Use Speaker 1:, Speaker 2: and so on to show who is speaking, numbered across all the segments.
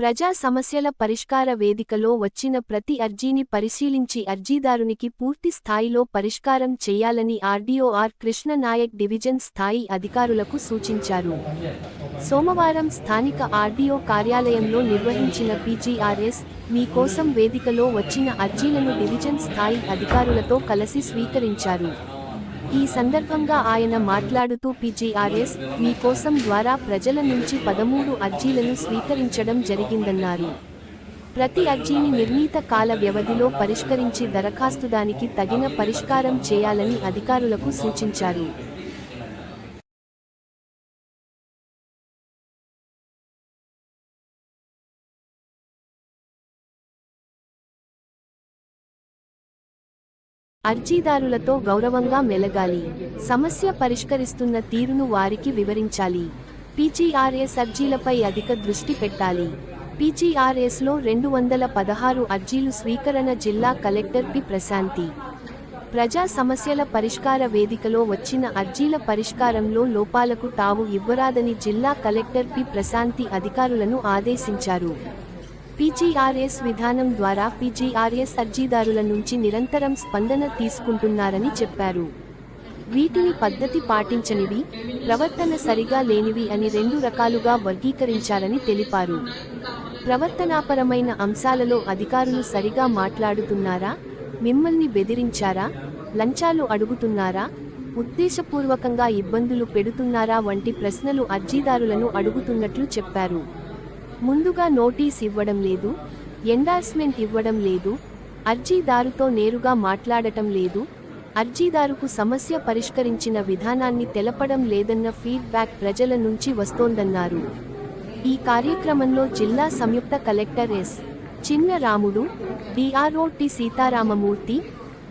Speaker 1: ప్రజా సమస్యల పరిష్కార వేదికలో వచ్చిన ప్రతి అర్జీని పరిశీలించి అర్జీదారునికి పూర్తి స్థాయిలో పరిష్కారం చేయాలని ఆర్డీఓ ఆర్ కృష్ణనాయక్ డివిజన్ స్థాయి అధికారులకు సూచించారు. సోమవారం స్థానిక ఆర్డీఓ కార్యాలయంలో నిర్వహించిన పీజీఆర్ఎస్ మీకోసం వేదికలో వచ్చిన అర్జీలను డివిజన్ స్థాయి అధికారులతో కలిసి స్వీకరించారు. ఈ సందర్భంగా ఆయన మాట్లాడుతూ పీజీఆర్ఎస్ మీకోసం ద్వారా ప్రజల నుంచి పదమూడు అర్జీలను స్వీకరించడం జరిగిందన్నారు. ప్రతి అర్జీని నిర్ణీత కాల వ్యవధిలో పరిష్కరించి దరఖాస్తుదానికి తగిన పరిష్కారం చేయాలని అధికారులకు సూచించారు. అర్జీదారులతో గౌరవంగా మెలగాలి. సమస్య పరిష్కరిస్తున్న తీరును వారికి వివరించాలి. పీజీఆర్ఎస్ అర్జీలపై అధిక దృష్టి పెట్టాలి. పీజీఆర్ఎస్లో రెండు వందల పదహారు అర్జీలు స్వీకరణ జిల్లా కలెక్టర్ పి. ప్రశాంతి. ప్రజా సమస్యల పరిష్కార వేదికలో వచ్చిన అర్జీల పరిష్కారంలో లోపాలకు తావు ఇవ్వరాదని జిల్లా కలెక్టర్ పి. ప్రశాంతి అధికారులను ఆదేశించారు. పీజీఆర్ఎస్ విధానం ద్వారా పీజీఆర్ఎస్ అర్జీదారుల నుంచి నిరంతరం స్పందన తీసుకుంటున్నారని చెప్పారు. వీటిని పద్ధతి పాటించనివి ప్రవర్తన సరిగా లేనివి అని రెండు రకాలుగా వర్గీకరించారని తెలిపారు. ప్రవర్తనాపరమైన అంశాలలో అధికారులు సరిగా మాట్లాడుతున్నారా మిమ్మల్ని బెదిరించారా లంచాలు అడుగుతున్నారా ఉద్దేశపూర్వకంగా ఇబ్బందులు పెడుతున్నారా వంటి ప్రశ్నలు అర్జీదారులను అడుగుతున్నట్లు చెప్పారు. ముందుగా నోటీస్ ఇవ్వడం లేదు ఎండార్స్మెంట్ ఇవ్వడం లేదు అర్జీదారుతో నేరుగా మాట్లాడటం లేదు అర్జీదారుకు సమస్య పరిష్కరించిన విధానాన్ని తెలపడం లేదన్న ఫీడ్బ్యాక్ ప్రజల నుంచి వస్తోందన్నారు. ఈ కార్యక్రమంలో జిల్లా సంయుక్త collector S. Chinna Ramudu DRO T Sitaramamurthy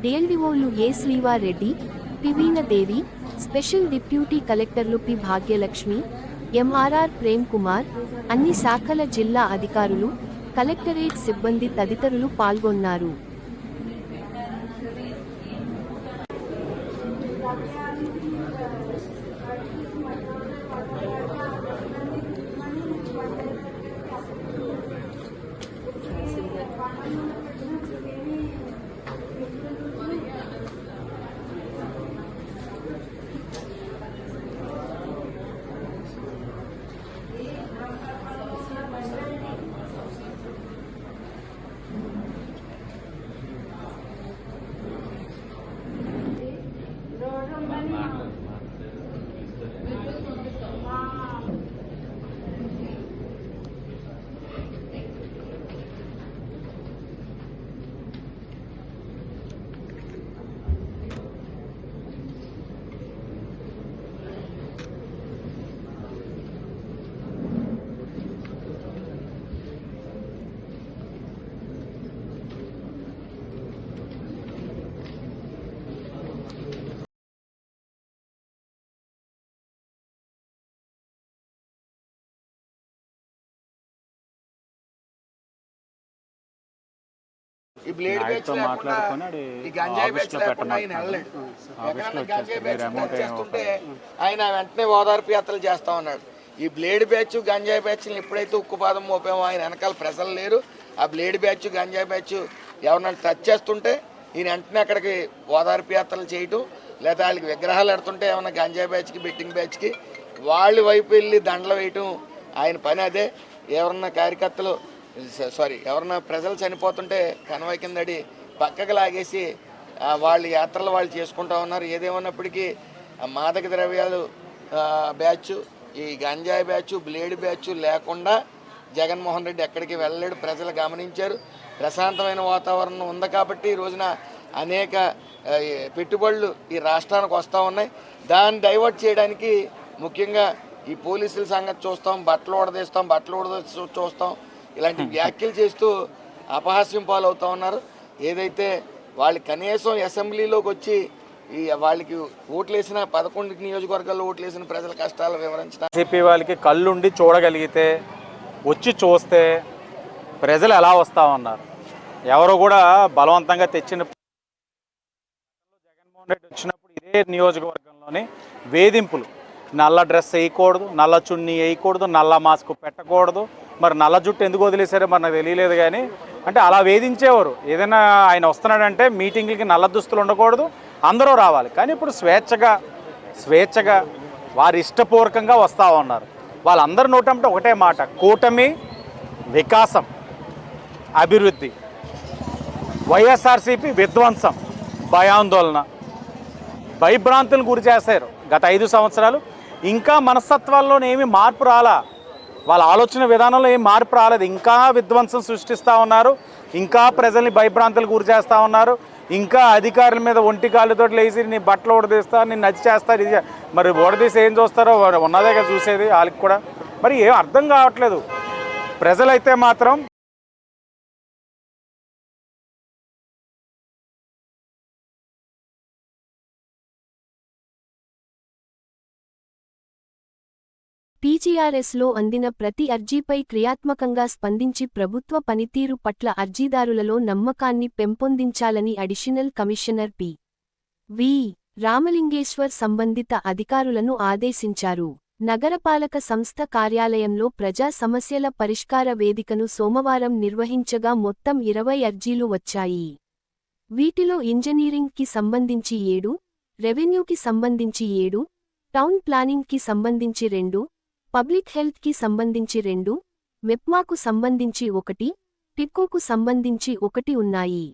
Speaker 1: డిఎల్డిఓలు A. Srivareddy పివీనదేవి స్పెషల్ డిప్యూటీ కలెక్టర్లు పి. భాగ్యలక్ష్మి ఎంఆర్ఆర్ ప్రేమ్ కుమార్ అన్ని శాఖల జిల్లా అధికారులు కలెక్టరేట్ సిబ్బంది తదితరులు పాల్గొన్నారు.
Speaker 2: ఈ బ్లేడ్ బ్యాచ్ లేకుండా ఈ గంజాయి బ్యాచ్ లేకుండా ఆయన. వెళ్ళలేడు. గంజాయి బ్యాచ్ చేస్తుంటే ఆయన వెంటనే ఓదార్పు యాత్రలు చేస్తా ఉన్నాడు. ఈ బ్లేడ్ బ్యాచ్ గంజాయి బ్యాచ్ ఎప్పుడైతే ఉక్కుపాదం మోపామో ఆయన వెనకాల ప్రజలు లేరు. ఆ బ్లేడ్ బ్యాచ్ గంజాయి బ్యాచ్ ఎవరన్నా టచ్ చేస్తుంటే ఈయన వెంటనే అక్కడికి ఓదార్పు యాత్రలు చేయటం లేదా వాళ్ళకి విగ్రహాలు ఎడుతుంటే ఏమన్నా గంజాయి బ్యాచ్కి బెట్టింగ్ బ్యాచ్కి వాళ్ళ వైపు వెళ్ళి దండలు వేయటం ఆయన పని అదే. ఎవరన్నా కార్యకర్తలు సారీ ఎవరన్నా ప్రజలు చనిపోతుంటే కనవై కిందడి పక్కకు లాగేసి వాళ్ళు వాళ్ళ యాత్రలు వాళ్ళు చేసుకుంటా ఉన్నారు. ఏదేమన్నప్పటికీ మాదక ద్రవ్యాలు బ్యాచ్ ఈ గంజాయి బ్యాచ్ బ్లేడ్ బ్యాచ్ లేకుండా జగన్మోహన్ రెడ్డి ఎక్కడికి వెళ్ళలేడు. ప్రజలు గమనించారు. ప్రశాంతమైన వాతావరణం ఉంది కాబట్టి ఈ రోజున అనేక పెట్టుబడులు ఈ రాష్ట్రానికి వస్తూ ఉన్నాయి. దాన్ని డైవర్ట్ చేయడానికి ముఖ్యంగా ఈ పోలీసుల సంగతి చూస్తాం బట్టలు ఊడదీస్తాం బట్టలు ఊడదీస్తూ చూస్తాం. ఇలాంటి వ్యాఖ్యలు చేస్తూ అపహాస్యం పాలవుతూ ఉన్నారు. ఏదైతే వాళ్ళు కనీసం అసెంబ్లీలోకి వచ్చి ఈ వాళ్ళకి ఓట్లేసిన పదకొండు నియోజకవర్గాల్లో ఓట్లేసిన ప్రజల కష్టాలు వివరించడం
Speaker 3: వైసీపీ వాళ్ళకి కళ్ళుండి చూడగలిగితే వచ్చి చూస్తే ప్రజలు ఎలా వస్తా ఉన్నారు? ఎవరు కూడా బలవంతంగా తెచ్చిన జగన్మోహన్ రెడ్డి వచ్చినప్పుడు ఇదే నియోజకవర్గంలోని వేధింపులు. నల్ల డ్రెస్ వేయకూడదు నల్ల చున్నీ వేయకూడదు నల్ల మాస్క్ పెట్టకూడదు మరి నల్ల జుట్టు ఎందుకు వదిలేశారో మరి నాకు తెలియలేదు కానీ అంటే అలా వేధించేవారు. ఏదైనా ఆయన వస్తున్నాడంటే మీటింగ్లకి నల్ల దుస్తులు ఉండకూడదు అందరూ రావాలి. కానీ ఇప్పుడు స్వేచ్ఛగా స్వేచ్ఛగా వారి ఇష్టపూర్వకంగా వస్తూ ఉన్నారు. వాళ్ళందరి నోటంటే ఒకటే మాట కూటమి వికాసం అభివృద్ధి వైఎస్ఆర్సీపీ విధ్వంసం భయాందోళన భయభ్రాంతులను గురి చేశారు గత ఐదు సంవత్సరాలు. ఇంకా మనస్తత్వాల్లోనేమి మార్పు రాలా? వాళ్ళ ఆలోచన విధానంలో ఏం మార్పు రాలేదు. ఇంకా విధ్వంసం సృష్టిస్తూ ఉన్నారు. ఇంకా ప్రజల్ని భయభ్రాంతులు గురి చేస్తూ ఉన్నారు. ఇంకా అధికారుల మీద ఒంటి కాళ్ళతో లేచి నీ బట్టలు ఓడదీస్తా నేను నచ్చి చేస్తారు ఇది మరి ఓడదీసి ఏం చూస్తారో ఉన్నదే కదా చూసేది వాళ్ళకి కూడా. మరి ఏం అర్థం కావట్లేదు. ప్రజలైతే మాత్రం
Speaker 1: పీజీఆర్ఎస్లో అందిన ప్రతి అర్జీపై క్రియాత్మకంగా స్పందించి ప్రభుత్వ పనితీరు పట్ల అర్జీదారులలో నమ్మకాన్ని పెంపొందించాలని additional commissioner P. V. Ramalingeshwar సంబంధిత అధికారులను ఆదేశించారు. నగరపాలక సంస్థ కార్యాలయంలో ప్రజా సమస్యల పరిష్కార వేదికను సోమవారం నిర్వహించగా మొత్తం ఇరవై అర్జీలు వచ్చాయి. వీటిలో ఇంజనీరింగ్కి సంబంధించి ఏడు, రెవెన్యూకి సంబంధించి ఏడు, టౌన్ ప్లానింగ్కి సంబంధించి రెండు, పబ్లిక్ హెల్త్కి సంబంధించి రెండు, మెప్మాకు సంబంధించి ఒకటి, టిక్కోకు సంబంధించి ఒకటి ఉన్నాయి.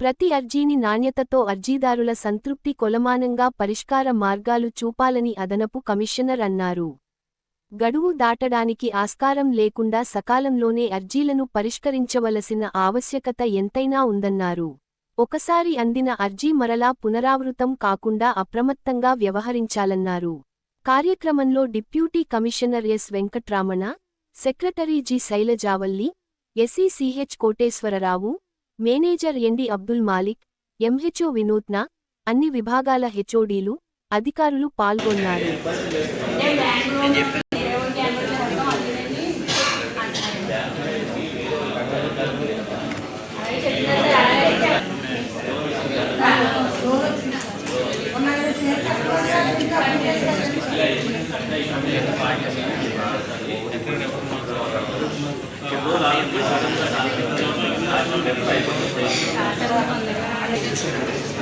Speaker 1: ప్రతి అర్జీని నాణ్యతతో అర్జీదారుల సంతృప్తి కొలమానంగా పరిష్కార మార్గాలు చూపాలని అదనపు కమిషనర్ అన్నారు. గడువు దాటడానికి ఆస్కారం లేకుండా సకాలంలోనే అర్జీలను పరిష్కరించవలసిన ఆవశ్యకత ఎంతైనా ఉందన్నారు. ఒకసారి అందిన అర్జీ మరలా పునరావృతం కాకుండా అప్రమత్తంగా వ్యవహరించాలన్నారు. కార్యక్రమంలో deputy commissioner S Venkatramana, secretary G Shailajavalli, SE CH Koteswararao, manager MD Abdul Malik, MHO Vinutna, అన్ని విభాగాల హెచ్ఓడీలు, అధికారులు పాల్గొన్నారు.
Speaker 4: 出来的。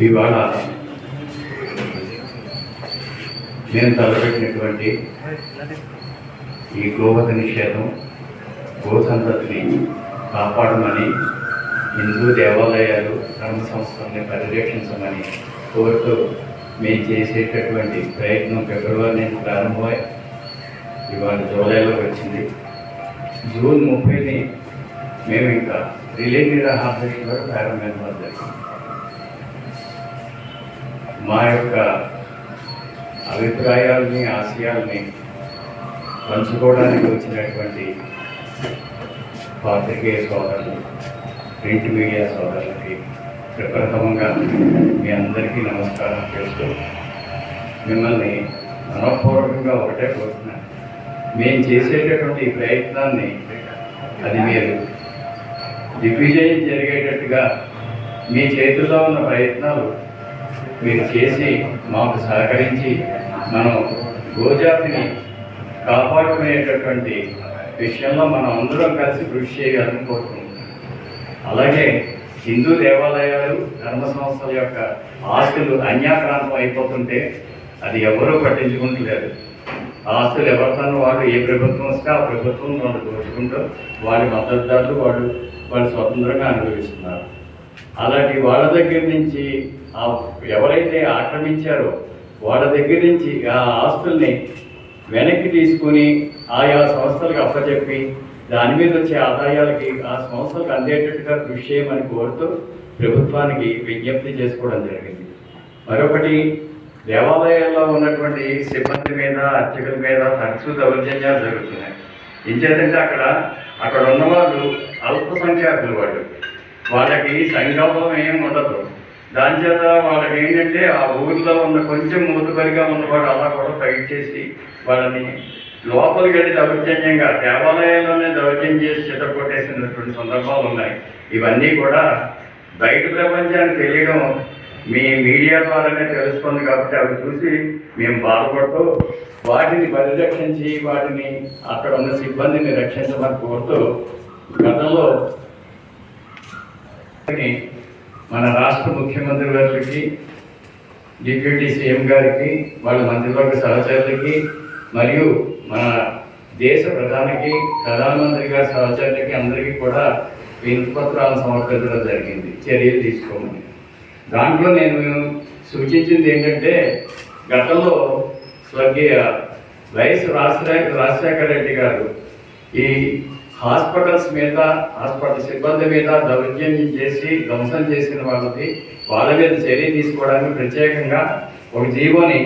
Speaker 5: ఇవాళ నేను తలపెట్టినటువంటి ఈ గోవత నిషేధం గోసంతతిని కాపాడమని హిందూ దేవాలయాలు ధర్మ సంస్థల్ని పరిరక్షించమని కోరుతూ మేము చేసేటటువంటి ప్రయత్నం ఫిబ్రవరి నుంచి ప్రారంభమై ఇవాళ జూలైలో వచ్చింది. జూన్ ముప్పైని మేము ఇంకా రిలే నిరాహార్దశి వరకు ప్రారంభించడం జరిగింది మా యొక్క అభిప్రాయాలని ఆశయాల్ని పంచుకోవడానికి వచ్చినటువంటి పాత్రికేయ సోదరులు ప్రింట్ మీడియా సోదరులకి ప్రప్రథమంగా మీ అందరికీ నమస్కారం చేస్తూ మిమ్మల్ని మనపూర్వకంగా ఒకటే కోరుతున్నాను మేము చేసేటటువంటి ఈ ప్రయత్నాన్ని అది మీరు దిగ్విజయం జరిగేటట్టుగా మీ చేతుల్లో ఉన్న ప్రయత్నాలు మీరు చేసి మాకు సహకరించి మనం గోజాతిని కాపాడుకునేటటువంటి విషయంలో మనం అందరం కలిసి కృషి చేయాలని కోరుకుంటున్నాం. అలాగే హిందూ దేవాలయాలు ధర్మ సంస్థల యొక్క ఆస్తులు అన్యాక్రాంతం అయిపోతుంటే అది ఎవరూ పట్టించుకుంటలేరు ఆస్తులు ఎవరితోనూ వాళ్ళు ఏ ప్రభుత్వం వస్తే ఆ ప్రభుత్వం వాళ్ళు దోచుకుంటూ వాళ్ళ మద్దతుదారులు వాళ్ళు వాళ్ళు స్వతంత్రంగా అనుభవిస్తున్నారు. అలాంటి వాళ్ళ దగ్గర నుంచి ఎవరైతే ఆక్రమించారో వాళ్ళ దగ్గర నుంచి ఆ ఆస్తుల్ని వెనక్కి తీసుకుని ఆయా సంస్థలకు అప్పచెప్పి దాని మీద వచ్చే ఆదాయాలకి ఆ సంస్థలకు అందేటట్టుగా కృషి చేయమని కోరుతూ ప్రభుత్వానికి విజ్ఞప్తి చేసుకోవడం జరిగింది. మరొకటి దేవాలయాల్లో ఉన్నటువంటి సిబ్బంది మీద అర్చకుల మీద తరచు దౌర్జన్యాలు జరుగుతున్నాయి. ఏం ఇంచేతంటే అక్కడ అక్కడ ఉన్నవాళ్ళు అల్పసంఖ్యాకులు వాళ్ళు. వాళ్ళకి సంకల్పం ఏం ఉండదు. దాని చేత వాళ్ళకి ఏంటంటే ఆ ఊర్లో ఉన్న కొంచెం మూతుబరిగా ఉన్నవాడు అలా కూడా ఫైట్ చేసి వాళ్ళని లోపలికి వెళ్ళి దౌర్జన్యంగా దేవాలయాల్లోనే దౌర్జన్యం చేసి చిత్రకొట్టేసినటువంటి సందర్భాలు ఉన్నాయి. ఇవన్నీ కూడా బయట ప్రపంచానికి తెలియడం మీ మీడియా ద్వారానే తెలుస్తుంది కాబట్టి అవి చూసి మేము బాధపడుతూ వాటిని పరిరక్షించి వాటిని అక్కడ ఉన్న సిబ్బందిని రక్షించమని కోరుతూ గతంలో మన రాష్ట్ర ముఖ్యమంత్రి గారికి డిప్యూటీ సీఎం గారికి వాళ్ళ మంత్రివర్గ సహచరులకి మరియు మన దేశ ప్రధానికి ప్రధానమంత్రి గారి సహచరులకి అందరికీ కూడా వినతిపత్రాలను సమర్పించడం జరిగింది. చర్యలు తీసుకోమని. దాంట్లో నేను సూచించింది ఏంటంటే గతంలో స్వర్గీయ వైఎస్ రాజశేఖర రాజశేఖర రెడ్డి గారు ఈ హాస్పిటల్స్ మీద హాస్పిటల్ సిబ్బంది మీద దౌర్జన్యం చేసి ధ్వంసం చేసిన వాళ్ళకి వాళ్ళ మీద చర్య తీసుకోవడానికి ప్రత్యేకంగా ఒక జీవోని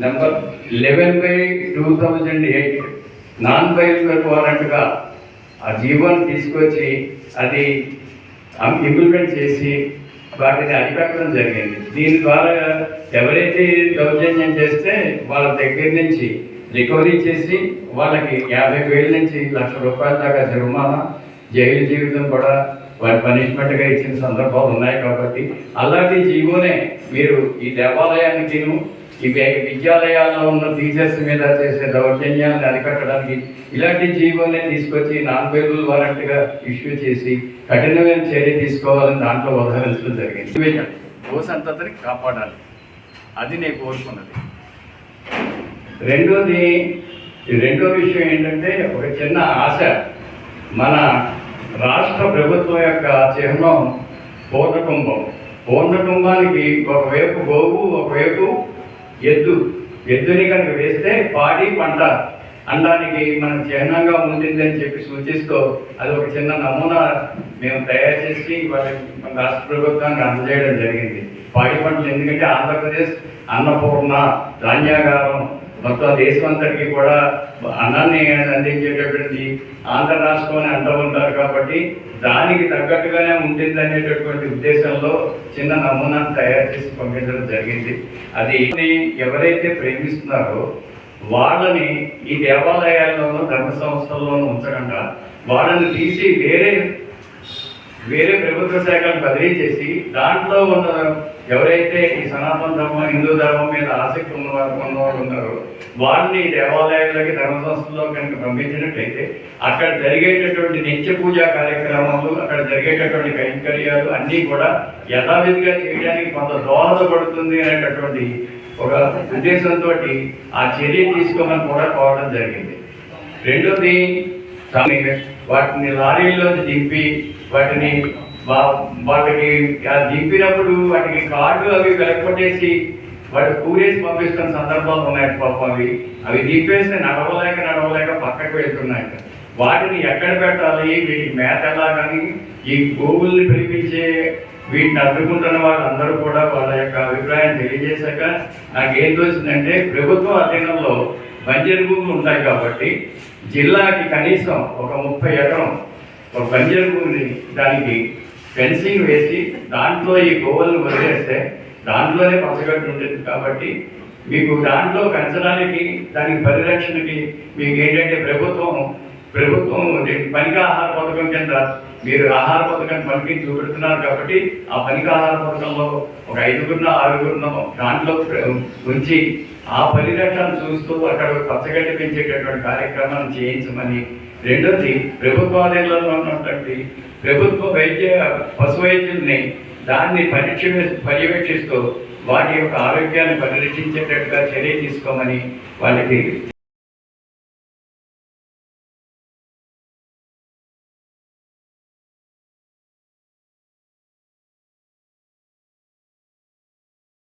Speaker 5: number eleven by two thousand eight non bail వారెంట్గా ఆ జీవోని తీసుకొచ్చి అది ఇంప్లిమెంట్ చేసి వాటిని అరికట్టడం జరిగింది. దీని ద్వారా ఎవరైతే దౌర్జన్యం చేస్తే వాళ్ళ దగ్గర నుంచి రికవరీ చేసి వాళ్ళకి యాభై వేల నుంచి లక్ష రూపాయల దాకా జరిమానా జైలు జీవితం కూడా వారి పనిష్మెంట్గా ఇచ్చిన సందర్భాలు ఉన్నాయి కాబట్టి అలాంటి జీవోనే మీరు ఈ దేవాలయానికి ఈ విద్యాలయాల్లో ఉన్న టీచర్స్ మీద చేసే దౌర్జన్యాన్ని అరికట్టడానికి ఇలాంటి జీవోనే తీసుకొచ్చి నాన్ బెయిల్ వారెంట్గా ఇష్యూ చేసి కఠినమైన చర్య తీసుకోవాలని దాంట్లో ఉదహరించడం జరిగింది. గో కాపాడాలి. అది నేను కోరుకున్నది. రెండోది రెండో విషయం ఏంటంటే ఒక చిన్న ఆశ. మన రాష్ట్ర ప్రభుత్వం యొక్క చిహ్నం పూర్ణకుంభం. పూర్ణకుంభానికి ఒకవైపు గోవు ఒకవైపు ఎద్దు. ఎద్దుని కనుక వేస్తే పాడి పంట. అనడానికి మన చిహ్నంగా ఉంటుందని చెప్పి సూచిస్తూ అది ఒక చిన్న నమూనా మేము తయారు చేసి వాళ్ళకి రాష్ట్ర ప్రభుత్వానికి అందజేయడం జరిగింది. పాడి పంటలు ఎందుకంటే ఆంధ్రప్రదేశ్ అన్నపూర్ణ ధాన్యాగారం మొత్తం దేశం అంతటికి కూడా అన్నాన్ని అందించేటటువంటి ఆంధ్ర రాష్ట్రం అని అంటూ ఉంటారు కాబట్టి దానికి తగ్గట్టుగానే ఉంటుంది అనేటటువంటి ఉద్దేశంలో చిన్న నమూనాను తయారు చేసి పంపించడం జరిగింది. అది ఎవరైతే ప్రేమిస్తున్నారో వాళ్ళని ఈ దేవాలయాల్లోనూ ధర్మ సంస్థల్లోనూ ఉంచకుండా వాళ్ళని తీసి వేరే వేరే ప్రభుత్వ శాఖలను బదిలీ చేసి దాంట్లో ఉన్న ఎవరైతే ఈ సనాతన ధర్మం హిందూ ధర్మం మీద ఆసక్తి ఉన్నవారు ఉన్నవారు ఉన్నారో వారిని దేవాలయాలకి ధర్మ సంస్థల్లో కనుక పంపించినట్లయితే అక్కడ జరిగేటటువంటి నిత్య పూజా కార్యక్రమాలు అక్కడ జరిగేటటువంటి కైంకర్యాలు అన్నీ కూడా యథావిధిగా చేయడానికి కొంత దోహదపడుతుంది అనేటటువంటి ఒక ఉద్దేశంతో ఆ చర్య తీసుకోమని కూడా కోరడం జరిగింది. రెండోది కానీ వాటిని లారీల్లోకి దింపి వాటిని వా- వాళ్ళకి దింపినప్పుడు వాటికి కార్డు అవి వెలకొట్టేసి వాడు కూరేసి పంపిస్తున్న సందర్భాలు ఉన్నాయి పాపం అవి. అవి దింపేసి నడవలేక నడవలేక పక్కకు వెళ్తున్నాయి. వాటిని ఎక్కడ పెట్టాలి? వీటి మేత ఎలా కానీ ఈ గోవుల్ని పిలిపించే వీటిని అడ్డుకుంటున్న వాళ్ళందరూ కూడా వాళ్ళ యొక్క అభిప్రాయం తెలియజేశాక నాకేం తోచిందంటే ప్రభుత్వం అధీనంలో బంజరు భూములు ఉంటాయి కాబట్టి జిల్లాకి కనీసం ఒక ముప్పై ఎకరం ఒక బంజరు భూమిని దానికి ఫెన్సింగ్ వేసి దాంట్లో ఈ గోవులను వదిలేస్తే దాంట్లోనే పచ్చగట్టు ఉంటుంది కాబట్టి మీకు దాంట్లో పెంచడానికి దానికి పరిరక్షణకి మీకు ఏంటంటే ప్రభుత్వం ప్రభుత్వం దీనికి ఆహార పథకం కింద మీరు ఆహార పథకాన్ని పనికి చూపెడుతున్నారు కాబట్టి ఆ పనికి ఆహార పథకంలో ఒక ఐదుగురిన ఆరుగురిన దాంట్లో ఉంచి ఆ పరిరక్షణ చూస్తూ అక్కడ పచ్చగడ్డి పెంచేటటువంటి కార్యక్రమాన్ని చేయించమని రెండోది ప్రభుత్వ ఆలయంలో ఉన్నటువంటి ప్రభుత్వ వైద్య పశు వైద్యుల్ని దాన్ని పరీక్ష పర్యవేక్షిస్తూ వాటి యొక్క ఆరోగ్యాన్ని పరిరక్షించేటట్టుగా చర్య తీసుకోమని వాళ్ళకి